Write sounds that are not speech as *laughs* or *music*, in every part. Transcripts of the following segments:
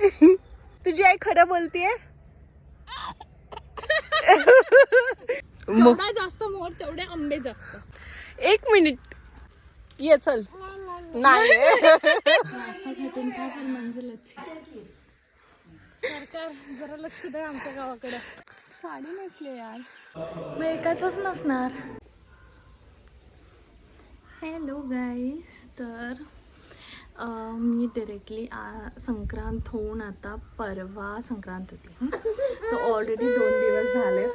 तुझी आई खरं बोलतीये? मग जास्त मोर तेवढे आंबे जास्त. एक मिनिट. ये चल. नाही. नाश्ता पण मंजिलच सरकार जरा लक्ष द्या आमच्या गावाकडे. साडी नेसले यार. मग एकाच नसणार. हॅलो गाईस तर मी डिरेक्टली संक्रांत होऊन आता परवा संक्रांत होती. तर ऑलरेडी दोन दिवस झाले.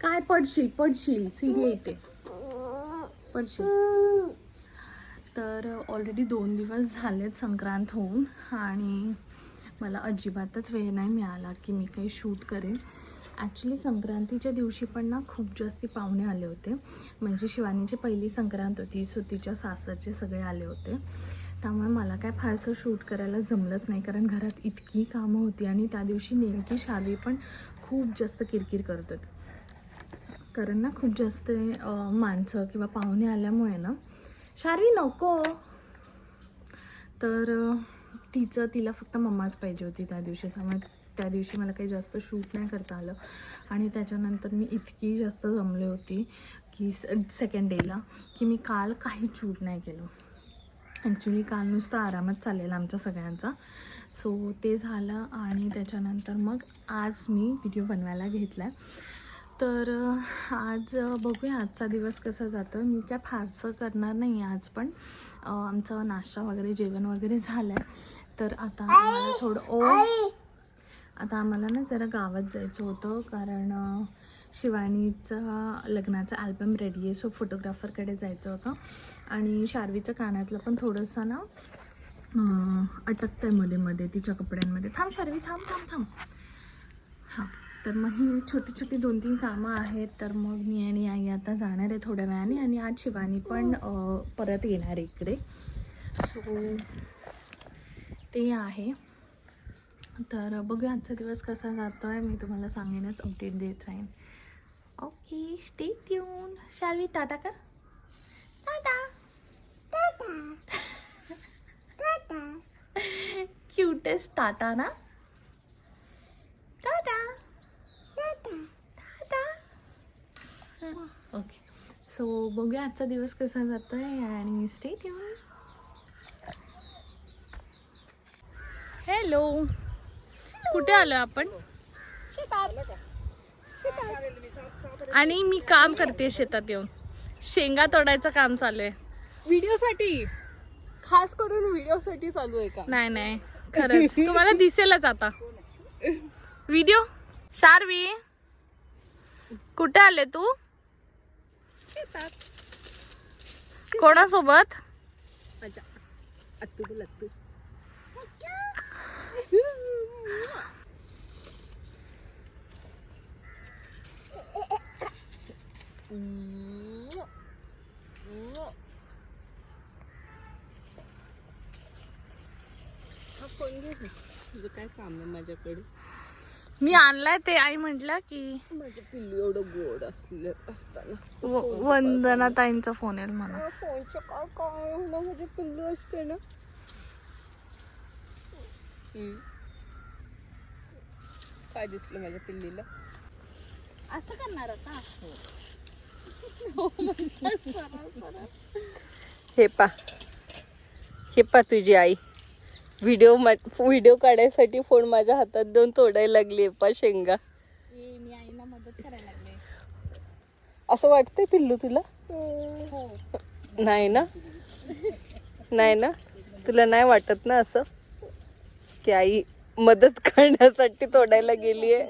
काय पडशील पडशील? सीडी येते पडशील. तर ऑलरेडी दोन दिवस झालेत संक्रांत होऊन आणि मला अजिबातच वेळ नाही मिळाला की मी काही शूट करेन. ॲक्च्युली संक्रांतीच्या दिवशी पण ना खूप जास्ती पाहुणे आले होते. म्हणजे शिवानीची पहिली संक्रांत होती सो तिच्या सासरचे सगळे आले होते. त्यामुळे मला काय फारसं शूट करायला जमलंच नाही कारण घरात इतकी कामं होती आणि त्या दिवशी नेमकी शार्वी पण खूप जास्त किरकिर करत होती. कारण ना खूप जास्त माणसं किंवा पाहुणे आल्यामुळे ना शार्वी नको. तर तिचं तिला फक्त मम्माच पाहिजे होती त्या दिवशी. त्यामुळे त्या दिवशी मला काही जास्त शूट नाही करता आलं. आणि त्याच्यानंतर मी इतकी जास्त जमले होती की सेकंड डेला की मी काल काही शूट नाही केलं. ॲक्च्युली काल नुसतं आरामच चाललेला आमच्या सगळ्यांचा. सो ते झालं आणि त्याच्यानंतर मग आज मी व्हिडिओ बनवायला घेतला तर आज बघूया आजचा दिवस कसा जातो मी काय फारसं करणार नाही आज पण. आमचा नाश्ता वगैरे जेवण वगैरे झालं आहे तर आता थोडं ओ आता आम्हाला ना जरा गावात जायचं होतं कारण शिवानीचा लग्नाचा अल्बम रेडी आहे सो फोटोग्राफरकडे जायचं होतं. आणि शार्वीचं कानातलं पण थोडंसं ना अटकतं आहे मध्ये मध्ये तिच्या कपड्यांमध्ये. थांब शार्वी थांब थांब थांब. हां तर मग ही छोटी छोटी दोन तीन कामं आहेत तर मग मी आणि आई आता जाणार आहे थोड्या वेळाने आणि आज शिवानी पण परत येणार आहे इकडे. सो ते आहे. तर बघूया आजचा दिवस कसा जातो आहे मी तुम्हाला सांगेनच अपडेट देत राहीन. Okay stay tune Shalvi tata कर टाटा क्यूटेस्ट टाटा ना टाटा टाटा ओके सो बघूया आजचा दिवस कसा जातो आहे आणि स्टे ट्यून हॅलो कुठे आलो आपण? आणि मी काम करते शेतात येऊन. शेंगा तोडायचं काम चालू आहे. व्हिडिओ साठी खास करून व्हिडिओ साठी चालू आहे का? नाही नाही. खरंच. तुम्हाला दिसेलच आता. व्हिडिओ? शार्वी कुठे आले तू? कोणासोबत? अच्छा. अत्तू बोल अत्तू हा फोन घे ना. तुझं काय काम आहे माझ्याकडे? मी आणलाय ते आई म्हटलं की माझं पिल्लू एवढं गोड असलं असताना. व- वंदना ताईंचा फोन येईल म्हणा. फोनचं काय काय ना माझे पिल्लू असते ना? हम्म. काय दिसलं माझ्या पिल्लीला? असं करणार आता? हे पा. हे पा तुझी आई. व्हिडिओ व्हिडिओ काढायसाठी फोन माझ्या हातात देऊन तोडायला लागली पा शेंगा. मी मदत करायला लागले. असं वाटतंय पिल्लू तुला? हो. नाही ना? नाही ना? तुला नाही वाटत ना असं? की आई मदत करण्यासाठी तोडायला गेली आहे?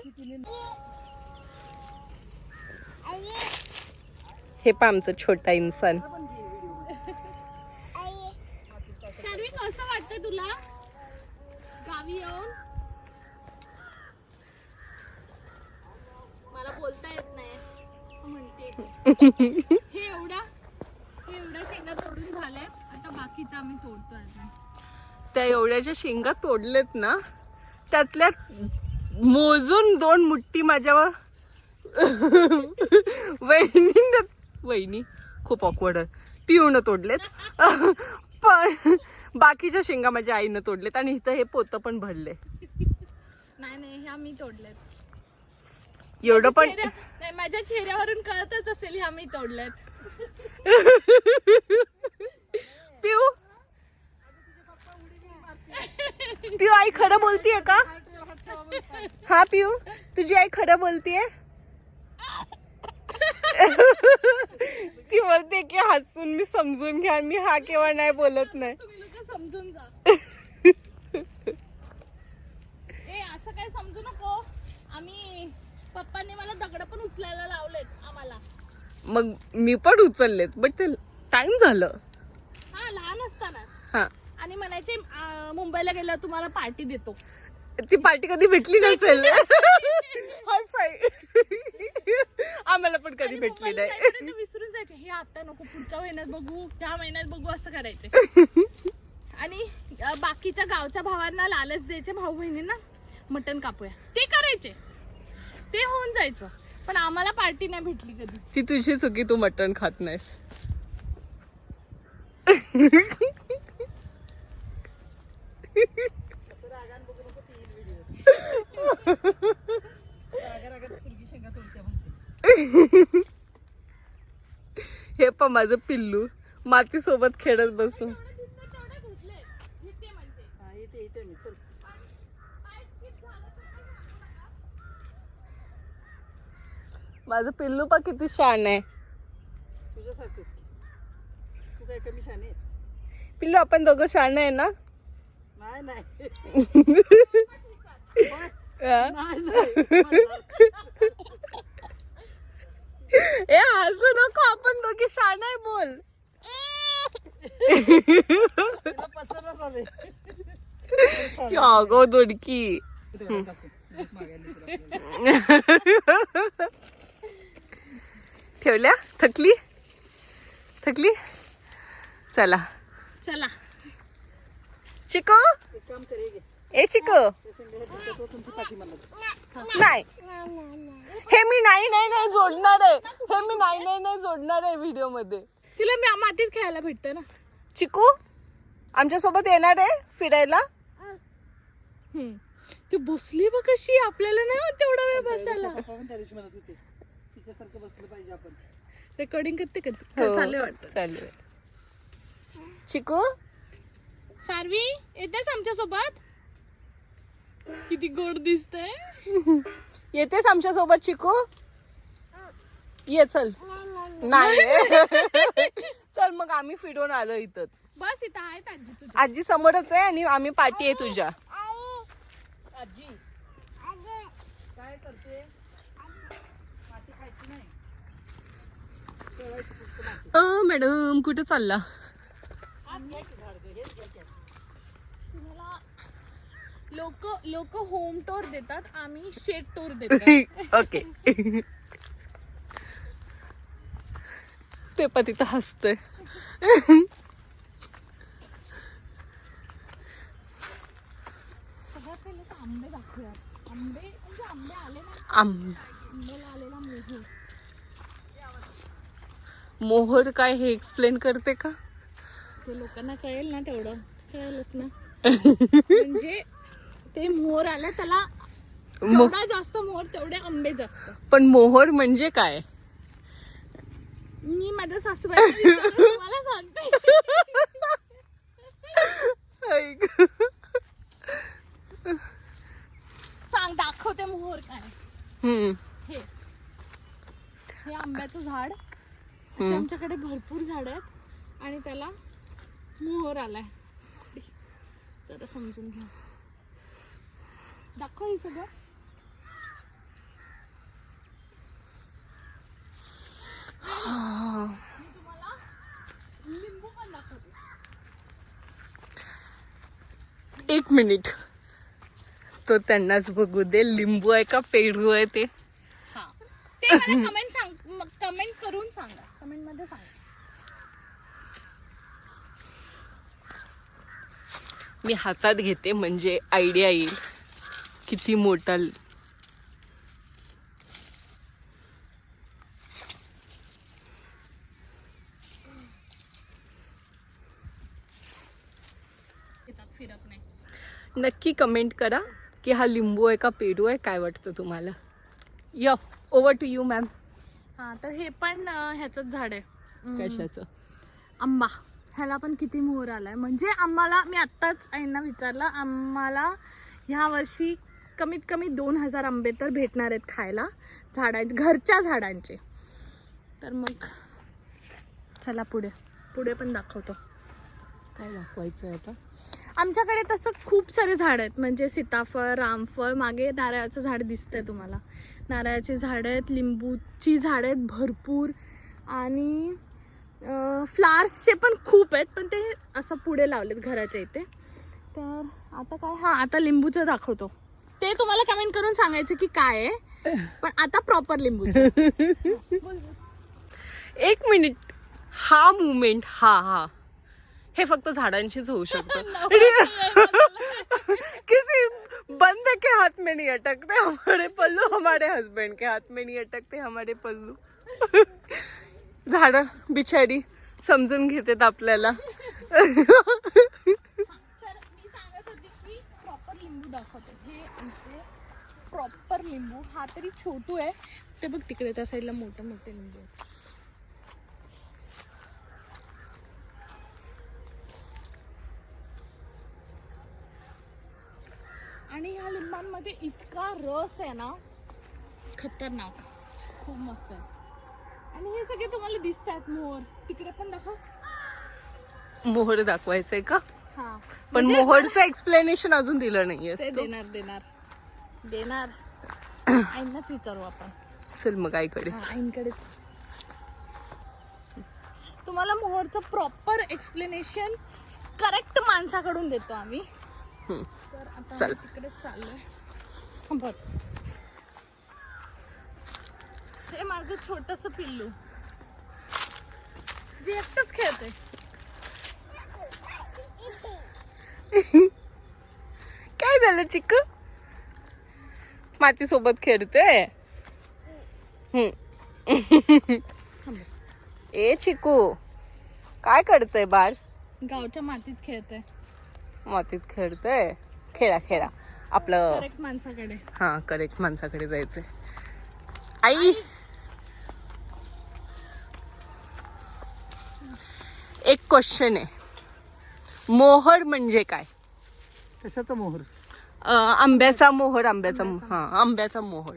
हे पा आमचं छोटा इन्सान शार्वी कसं वाटतं तुला गावी येऊन मला बोलता येत नाही असं म्हणते हे एवढा हे शेंगा तोडून झाल्या. आता बाकीचं आम्ही तोडतोय अजून. त्या एवढ्याच्या शेंगा तोडलेत ना त्यातल्या मोजून दोन मुठ्ठी माझ्यावर वहिनी वहिनी खूप ऑकवर्ड पिऊन तोडलेत. पण बाकीच्या शेंगा माझ्या आईनं तोडलेत आणि इथं हे पोतं पण भरले. नाही नाही ह्या मी तोडल्यात एवढं पण चेहऱ्या- नाही माझ्या चेहऱ्यावरून कळतच असेल ह्या मी तोडल्यात. पिऊ. पिऊ आई खरं बोलतीये का? हा पिऊ तुझी आई खरं बोलतीये? ती बोलते की हसून मी समजून घ्या मी हा केव्हा नाही बोलत नाही. तुम्ही लोक समजून जा. *laughs* ए असं काय समजू नको. आम्ही पप्पांनी मला दगड पण उचलायला लावलेत आम्हाला. मग मी पण उचललेत बट ते टाइम झालं. हा लहान असताना. हा. आणि म्हणायचे आ, मुंबईला गेल्यावर तुम्हाला पार्टी देतो. ती पार्टी कधी भेटली नसेल? हाय फाय *laughs* *laughs* आम्हाला पण कधी आणि भेटली मुंबईला नाही. विसरून जायचे हे आता नको पुढच्या महिन्यात बघू ह्या महिन्यात बघू असं करायचे. *laughs* आणि अ, बाकीच्या गावच्या भावांना लालच द्यायचे भाऊ बहिणींना मटण कापूया. ते करायचे. ते होऊन जायचं. पण आम्हाला पार्टी नाही भेटली कधी. ती तुझी चुकी तू मटण खात नाहीस. हे पण माझं पिल्लू माती सोबत खेळत बसून. माझं पिल्लू पण किती शान आहे. तुझ्यासारखंच तू काय कमी शान आहेस? पिल्लू आपण दोघं शान आहे ना? नाही ए हसू नको आपण दोघी शान आहे बोल. अगो दोडकी *laughs* इथे टाकू. लगेच मागायला तुला आपल्याला. ठेवल्या? थकली? थकली? चला. चला. चिको? हे. ए चिको. नाही. हे मी नाही नाही नाही जोडणार आहे. हे मी नाही नाही नाही जोडणार आहे व्हिडिओमध्ये तिला मी मातीत खेळायला भेटतं ना. चिकू आमच्यासोबत येणार आहे फिरायला. ती बसली बघ कशी आपल्याला नाही होत तेवढा वेळ बसायला. बसलं पाहिजे आपण. रेकॉर्डिंग करते का? हो, चालू वाटतं. चालू आहे. चिकू? शार्वी येतेस आमच्यासोबत किती गोड दिसतंय. येतेस आमच्यासोबत चिकू? ये चल. नाही. चल मग आम्ही फिरून आलो इथंच. बस इथं आहेत आजी तुझी आजी समोरच आहे आणि आम्ही पाठी आहे तुझ्या आजी काय करते माती खायची नाही ठेवायची फक्त माती. अ मॅडम कुठे चालला? लोक लोक होम टूर देतात आम्ही शेक टूर देतात ओके ते पण तिथं हसतोय. आंबे म्हणजे आलेला मोहर काय हे एक्सप्लेन करते का? ते लोकांना कळेल ना तेवढं. कळेलच ना. *laughs* म्हणजे ते मोहर आलं त्याला मो- जेवढा जास्त मोहर तेवढे आंबे जास्त. पण मोहर म्हणजे काय? मी माझ्या सासूबाईला विचारून तुम्हाला सांगते. ऐक. सांग दाखवते मोहर काय. हम्म. हे. हे आंब्याचं झाड. असे आमच्याकडे भरपूर झाड आहेत आणि त्याला मोहर आलाय. जरा समजून घ्या. दाखव हे सगळं. लिंबू पण दाखवते. एक मिनिट. तो त्यांनाच बघू दे. लिंबू आहे का पेरू आहे ते? हा. कमेंट सांग कमेंट करून सांगा. कमेंटमध्ये सांगा. मी हातात घेते म्हणजे आयडिया येईल. किती मोठा ल- फिरत नाही. नक्की कमेंट करा की हा लिंबू आहे का पेरू आहे? काय वाटतं तुम्हाला? य ओव्हर टू यू मॅम हा तर हे पण अं, ह्याचंच झाड आहे. कशाचं? आंबा. ह्याला पण किती मोहर आलाय. म्हणजे आम्हाला मी आत्ताच आईंना विचारलं आम्हाला ह्या वर्षी कमीत कमी दोन हजार आंबे तर भेटणार आहेत खायला. झाडां घरच्या झाडांचे. तर मग चला पुढे. पुढे पण दाखवतो. काय दाखवायचं आहे आता? आमच्याकडे तसं खूप सारे झाड आहेत. म्हणजे सीताफळ रामफळ मागे नारळाचं झाड दिसतंय तुम्हाला. नारळाची झाडं आहेत लिंबूची झाडं आहेत भरपूर. आणि फ्लावर्सचे पण खूप आहेत पण ते असं पुढे लावलेत घराच्या इथे. तर आता काय? हां आता लिंबूचं दाखवतो. ते तुम्हाला कमेंट करून सांगायचं की काय आहे पण आता प्रॉपर लिंबूचं. एक मिनिट. हा मुवमेंट हा हा. हे फक्त झाडांशीच होऊ शकतं. *laughs* बंदे के हाथ में नहीं अटकते हमारे पल्लू हमारे हस्बैंड के हाथ में नहीं अटकते हमारे पल्लू। झाड बिचारी समजून घेतात आपल्याला. प्रॉपर लिंबू दाखवते हे प्रॉपर लिंबू हा तरी छोटू आहे. ते बघ तिकडे त्या साईडला मोठे मोठे लिंबू आणि ह्या लिंबांमध्ये इतका रस आहे ना खतरनाक. खूप मस्त आहे. आणि हे सगळे तुम्हाला दिसत आहेत मोर. तिकडे पण दाखव. मोहर दाखवायचंय का? हा. पण म्हणजे मोहरचं एक्सप्लेनेशन अजून दिलं नाहीये ते देणार देणार. देणार. आईंनाच विचारू आपण. चल मग आईकडे हा, आईंकडेच. तुम्हाला मोहरचं प्रॉपर एक्सप्लेनेशन करेक्ट माणसाकडून देतो आम्ही. हम्म. तर चल. हे माझं छोटस पिल्लू. जे एकटंच खेळते. *laughs* काय झालं चिक्क? माती सोबत खेळतोय? हम्म. ए चिकू काय करतय बाळ? गावच्या मातीत खेळते मातीत खेळतोय? खेळा खेळा. आपलं करेक्ट माणसाकडे. हा करेक्ट माणसाकडे जायचंय. आई! एक क्वेश्चन आहे. मोहर म्हणजे काय? कशाचा मोहर? अं, आंब्याचा मोहर आंब्याचा मो- हा आंब्याचा मोहर.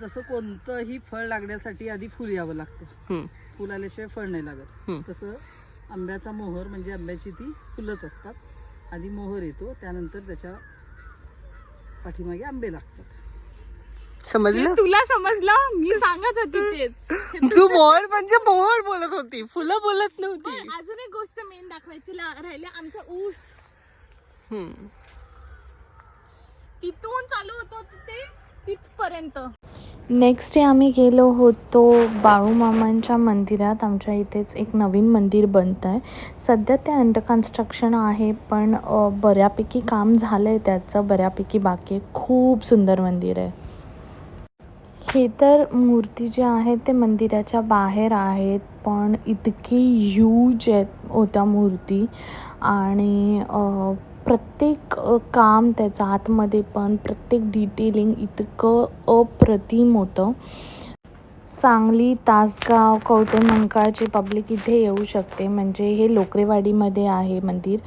जसं कोणतंही फळ लागण्यासाठी आधी फुल यावं लागतं. हम्म, फुल आल्याशिवाय फळ नाही लागत. हम्म. तसं आंब्याचा मोहर म्हणजे आंब्याची ती फुलंच असतात. आधी मोहर येतो त्यानंतर त्याच्या पाठीमागे आंबे लागतात. समजलं? तुला समजलं? मी सांगत होती तेच. *laughs* तू मोहर म्हणजे मोहर बोलत होती. फुलं बोलत नव्हती. अजून एक गोष्ट मेन दाखवायची राहिली आमचा ऊस. हम्म. तिथून चालू होतो ते तिथपर्यंत. नेक्स्ट डे आम्ही गेलो होतो बाळूमामांच्या मंदिरात. आमच्या इथेच एक नवीन मंदिर बनतं आहे सध्या ते अंडर कन्स्ट्रक्शन आहे पण बऱ्यापैकी काम झालं आहे त्याचं. बऱ्यापैकी बाकी आहे. खूप सुंदर मंदिर आहे. हे तर मूर्ती जे आहेत ते मंदिराच्या बाहेर आहेत पण इतकी ह्यूज आहेत होत्या मूर्ती. आणि प्रत्येक काम त्याचं आतमध्ये पण प्रत्येक डिटेलिंग इतकं अप्रतिम होतं. सांगली तासगाव कवटेमंकाळची पब्लिक इथे येऊ शकते. म्हणजे हे लोकरेवाडीमध्ये आहे मंदिर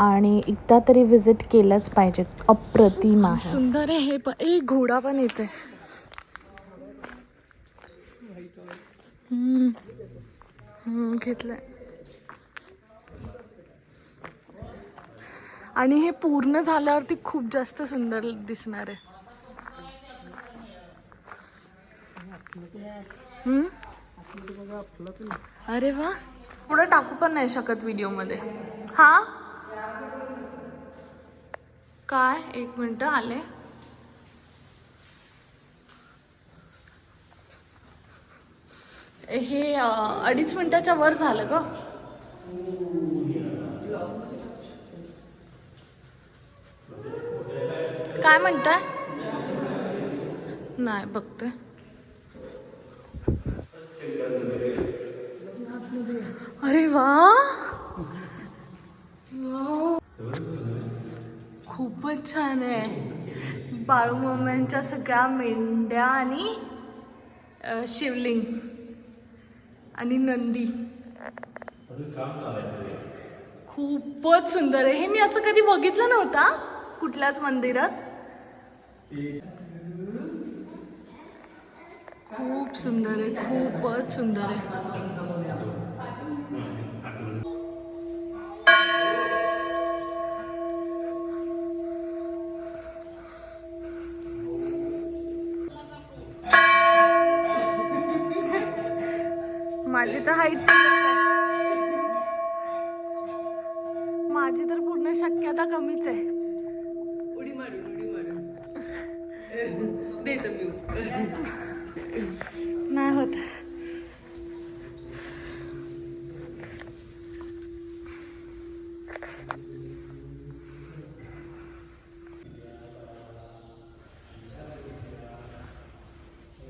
आणि एकदा तरी व्हिजिट केलंच पाहिजे. अप्रतिम आहे. सुंदर आहे हे पण. एक घोडा पण येते घेतलंय. आणि हे पूर्ण झाल्यावरती खूप जास्त सुंदर दिसणार आहे. अरे वा. पुढं टाकू पण नाही शकत व्हिडिओमध्ये हा? काय? एक मिनिट आले? हे अडीच मिनिटाच्या वर झालं ग. काय म्हणताय? नाही बघते अरे वा! खूपच छान आहे. बाळूमामांच्या सगळ्या मेंढ्या आणि शिवलिंग आणि नंदी. खूपच सुंदर आहे. हे मी असं कधी बघितलं नव्हता कुठल्याच मंदिरात. खूप सुंदर आहे खूपच सुंदर आहे. माझी तर हाईट माझी तर पूर्ण शक्यता कमीच आहे. मी नाही होत.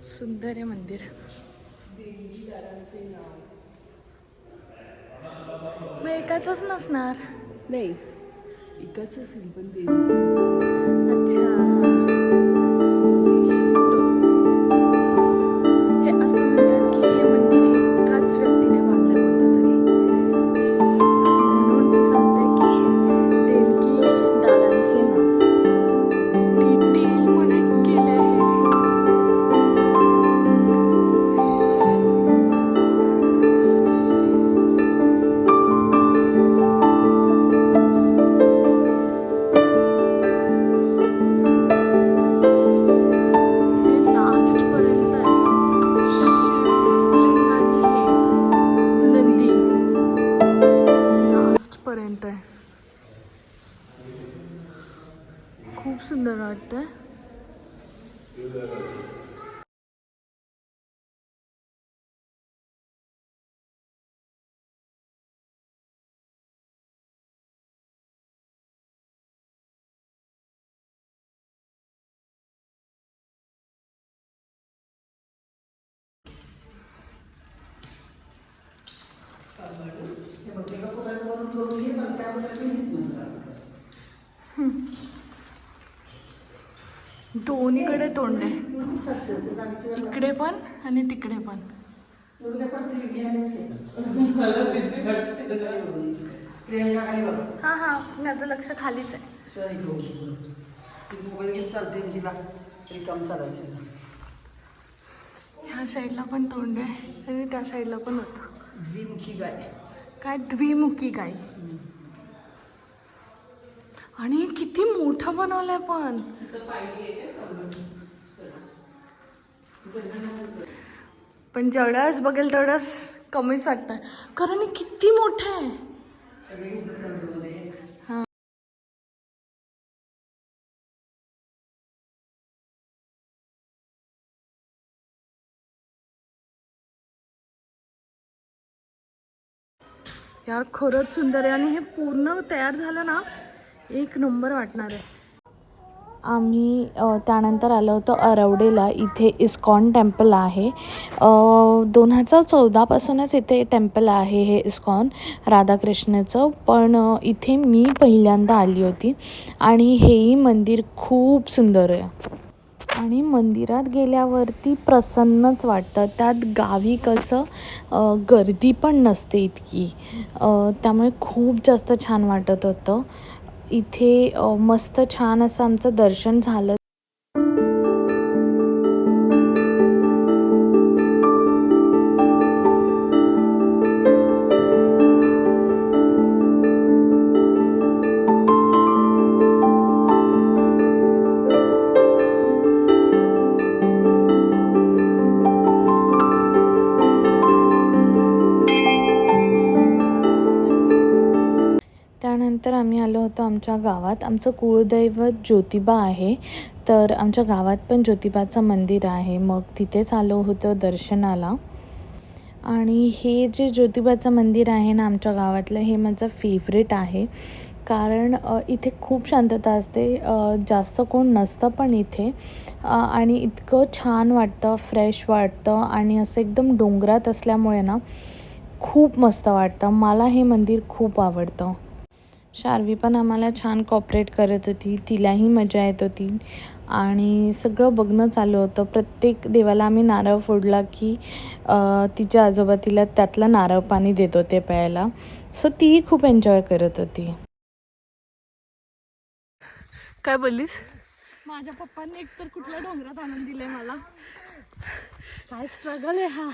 सुंदर आहे मंदिर. मग एकाच नसणार. नाही इकडच असेल पण अच्छा. दोन्हीकडे तोंड आहे. इकडे पण आणि तिकडे पण. हा हा माझं लक्ष खालीच आहे. मोबाईल चालते तिला रिकाम चालायची. ह्या साईडला पण तोंड आहे आणि त्या साईडला पण होतं. द्विमुखी गाय. काय द्विमुखी गाय. आणि किती मोठं बनवलंय पण. पण जेवढंच बघेल तेवढंच कमीच वाटतंय. कारण हे किती मोठं आहे. यार खरंच सुंदर आहे. आणि हे पूर्ण तयार झालं ना एक नंबर वाटणार आहे. आम्ही त्यानंतर आलो होतो अरवडेला. इथे इस्कॉन टेम्पल आहे. दोन हजार चौदापासूनच इथे टेम्पल आहे हे इस्कॉन राधाकृष्णाचं. पण इथे मी पहिल्यांदा आली होती. आणि हेही मंदिर खूप सुंदर आहे. आणि मंदिरात गेल्यावरती प्रसन्नच वाटतं. त्यात गावी कसं गर्दी पण नसते इतकी. त्यामुळे खूप जास्त छान वाटत होतं. इथे मस्त छान असं आमचं दर्शन झालं. आमच्या गावात आमचं कुळदैवत ज्योतिबा आहे. तर आमच्या गावात पण ज्योतिबाचं मंदिर आहे. मग तिथेच आलो होतो दर्शनाला. आणि हे जे ज्योतिबाचं मंदिर आहे ना आमच्या गावातलं हे माझं फेवरेट आहे. कारण इथे खूप शांतता असते. जास्त कोण नसतं पण इथे. आणि इतकं छान वाटतं फ्रेश वाटतं आणि असं एकदम डोंगरात असल्यामुळे ना खूप मस्त वाटतं. मला हे मंदिर खूप आवडतं. शार्वी पण आम्हाला छान कॉपरेट करत होती. तिलाही मजा येत होती. आणि सगळं बघणं चालू होतं. प्रत्येक देवाला आम्ही नारळ फोडला की तिच्या आजोबा तिला त्यातलं नारळ पाणी देत होते प्यायला. सो तीही खूप एन्जॉय करत होती. काय बोललीस? माझ्या पप्पांनी एकतर कुठल्या डोंगरात आणून दिले मला. काय स्ट्रगल आहे हा.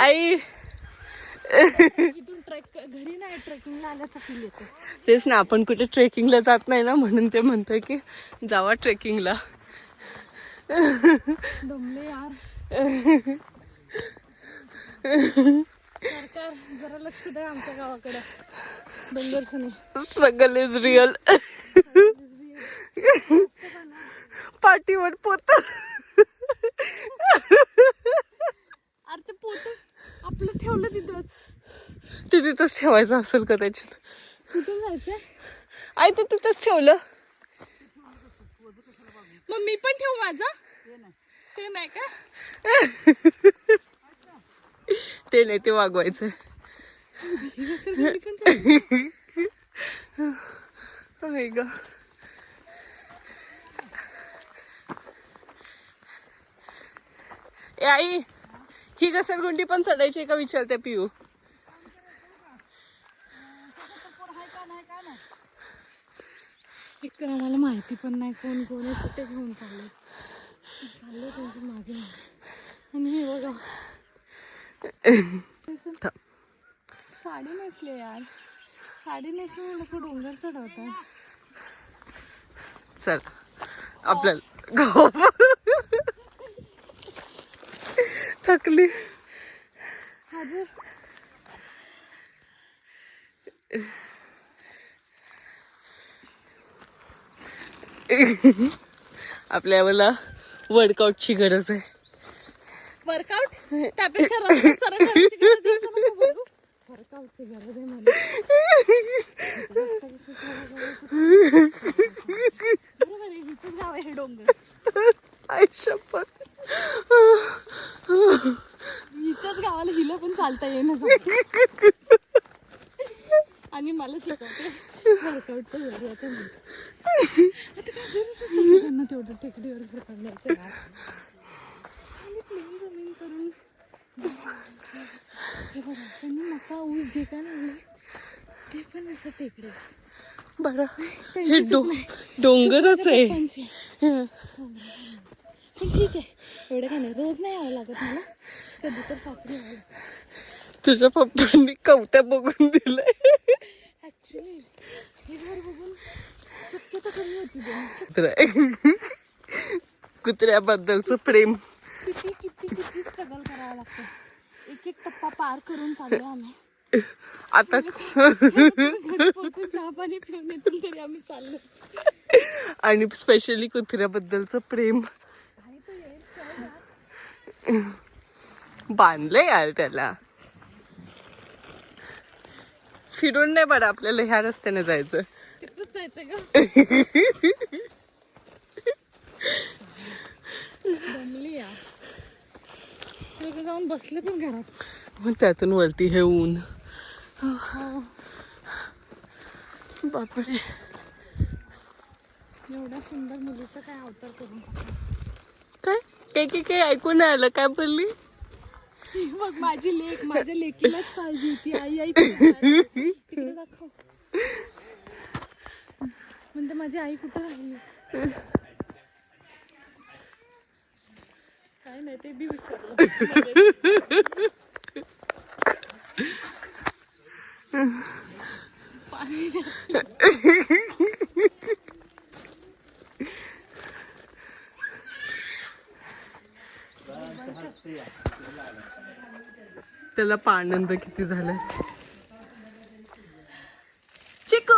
आई! *laughs* इथून ट्रेक घरी नाही ट्रेकिंगला आल्याचा फील येतो. तेच ना आपण कुठे ट्रेकिंगला जात नाही ना म्हणून ते म्हणतोय की जावा ट्रेकिंगला. दमले यार. सरकार जरा लक्ष द्या आमच्या गावाकडे. डोंगरसनी. स्ट्रगल इज रिअल पाठीवर पोत अरे ते पोत आपलं ठेवलं तिथंच. ते तिथंच ठेवायचं असेल कदाचित कुठून जायचंय? आई ते तिथंच ठेवलं. मग मी पण ठेवू माझा. ते नाही का? ते नाही ते वागवायचं ग. आई. ही घसरगुंडी पण चढायची का विचारते पिऊ एक तर आम्हाला माहिती पण नाही कोण कोण आहे कुठे घेऊन चालले चालले त्यांच्या मागे. आणि हे बघा. साडी नेसले यार. साडी नेसून लोक डोंगर चढवतात. चल. आपल्याला थकली. अरे आपल्याला वर्कआउटची गरज आहे. वर्कआउट त्यापेक्षा रस्ता सरळ करायची गरज आहे असं नको बोलू. वर्कआउटची गरज आहे मला. *laughs* हे डोंगर. आई शपथ. हिच्याच गावाला हिला पण चालता येईना. आणि मला शिकवते वर्कआउट तर झालं आता मी. आता काय गरज आहे सगळ्यांना तेवढं टेकडीवर यार. आणि प्लेन जमीन करून हे बघा त्यांनी मका ऊस जे काय लावले ते पण असं टेकडे बरं हे नाही. डोंगरच आहे. पण ठीक आहे. एवढं काय नाही. रोज नाही यावं लागत मला. कधी तर सासरी यावं लागतं. तुझ्या पप्पांनी कवट्या बघून दिलंय. ऍक्च्युली हे घर बघून शक्यता कमी होती दोन कुत्रा कुत्र्याबद्दलचं प्रेम. किती किती किती स्ट्रगल करावं लागतं. एक एक टप्पा पार करून चाललो आम्ही. आता चाललो आणि स्पेशली कुत्र्याबद्दलचं प्रेम. चल यार. त्याला फिरून नाही बरं आपल्याला ह्या रस्त्याने जायचं जाऊन बसले पण घरात मग त्यातून वरती हे ऊन हो. बापरे एवढ्या सुंदर मुलीचा काय अवतार करून. काय? काय काय काय ऐकून नाही आलं. काय बोलली? मग माझी लेख माझ्या लेकीलाच काळजी होती. आई आई तिकडे तिकडे दाखव. म्हणते माझी आई कुठं राहिली? काय नाही ते बी विसरलं. पाणी आपल्याला पा आनंद किती झालाय चिकू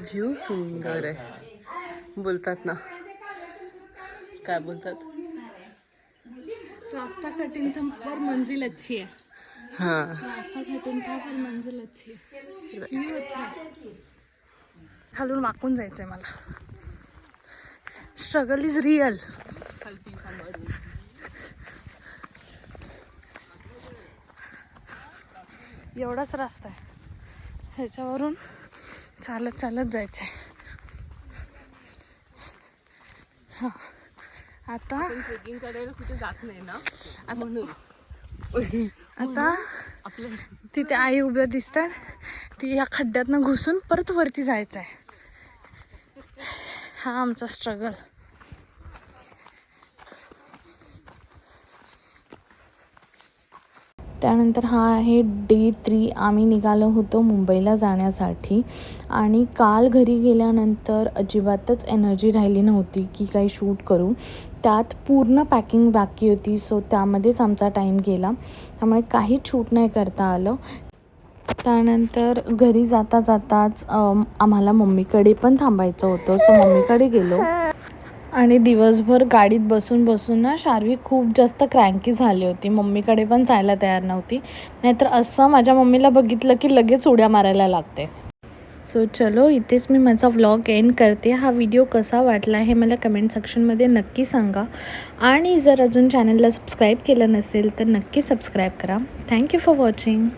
व्ह्यू आहे बोलतात ना. काय बोलतात? रास्ता कठिन था पर मंजिल अच्छी है हाँ. रास्ता था पर मंजिल अच्छी है खालून वाकून जायचंय मला. स्ट्रगल इज रिअल एवढाच रस्ता आहे. ह्याच्यावरून चालत चालत जायचंय. हा. आता कुठे जात नाही ना? आता तिथे आई उभ्या दिसतात. ती या खड्ड्यातनं घुसून परत वरती जायचं आहे हा आमचा स्ट्रगल त्यानंतर हा आहे डे थ्री. आम्ही निघालो होतो मुंबईला जाण्यासाठी. आणि काल घरी गेल्यानंतर अजिबातच एनर्जी राहिली नव्हती की काही शूट करू. त्यात पूर्ण पॅकिंग बाकी होती सो त्यामध्येच आमचा टाईम गेला. त्यामुळे काहीच शूट नाही करता आलं. त्यानंतर घरी जाता जाताच आम्हाला मम्मीकडे पण थांबायचं होतं. सो मम्मीकडे गेलो. आणि दिवसभर गाडीत बसून बसून ना शार्वी खूप जास्त क्रँकी झाली होती. मम्मीकडे पण जायला तयार नव्हती. नाहीतर असं माझ्या मम्मीला बघितलं की लगेच उड्या मारायला लागते. सो चलो इथेच मी माझा व्लॉग एंड करते. हा व्हिडिओ कसा वाटला हे मला कमेंट सेक्शनमध्ये नक्की सांगा. आणि जर अजून चॅनलला सबस्क्राईब केलं नसेल तर नक्की सबस्क्राईब करा. Thank you for watching